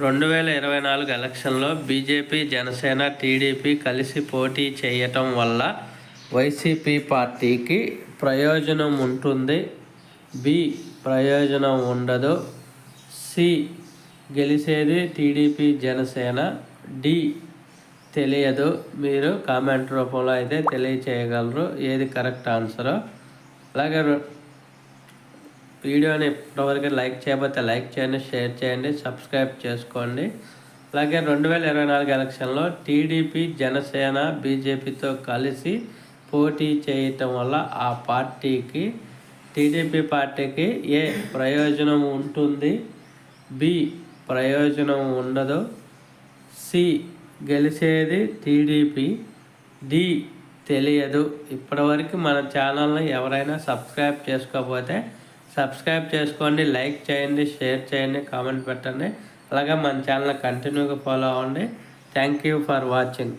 రెండు వేల ఇరవై నాలుగు ఎలక్షన్లో బీజేపీ జనసేన టీడీపీ కలిసి పోటీ చేయటం వల్ల వైసీపీ పార్టీకి ప్రయోజనం ఉంటుంది. బి ప్రయోజనం ఉండదు. సి గెలిచేది టీడీపీ జనసేన. డి తెలియదు. మీరు కామెంట్ రూపంలో అయితే తెలియచేయగలరు. ఏది కరెక్ట్ ఆన్సరో. అలాగే వీడియోని ఇప్పటివరకు లైక్ చేయకపోతే లైక్ చేయండి షేర్ చేయండి సబ్స్క్రైబ్ చేసుకోండి. అలాగే రెండు వేల ఇరవై నాలుగు ఎలక్షన్లో టీడీపీ జనసేన బీజేపీతో కలిసి పోటీ చేయటం వల్ల ఆ పార్టీకి టీడీపీ పార్టీకి ఏ ప్రయోజనం ఉంటుంది? బి ప్రయోజనం ఉండదు. సి గెలిచేది టీడీపీ. డి తెలియదు. ఇప్పటివరకు మన ఛానల్ని ఎవరైనా సబ్స్క్రైబ్ చేసుకోకపోతే సబ్స్క్రైబ్ చేసుకోండి లైక్ చేయండి షేర్ చేయండి కామెంట్ పెట్టండి. అలాగే మన ఛానల్ కంటిన్యూగా ఫాలో అవ్వండి. Thank you for watching.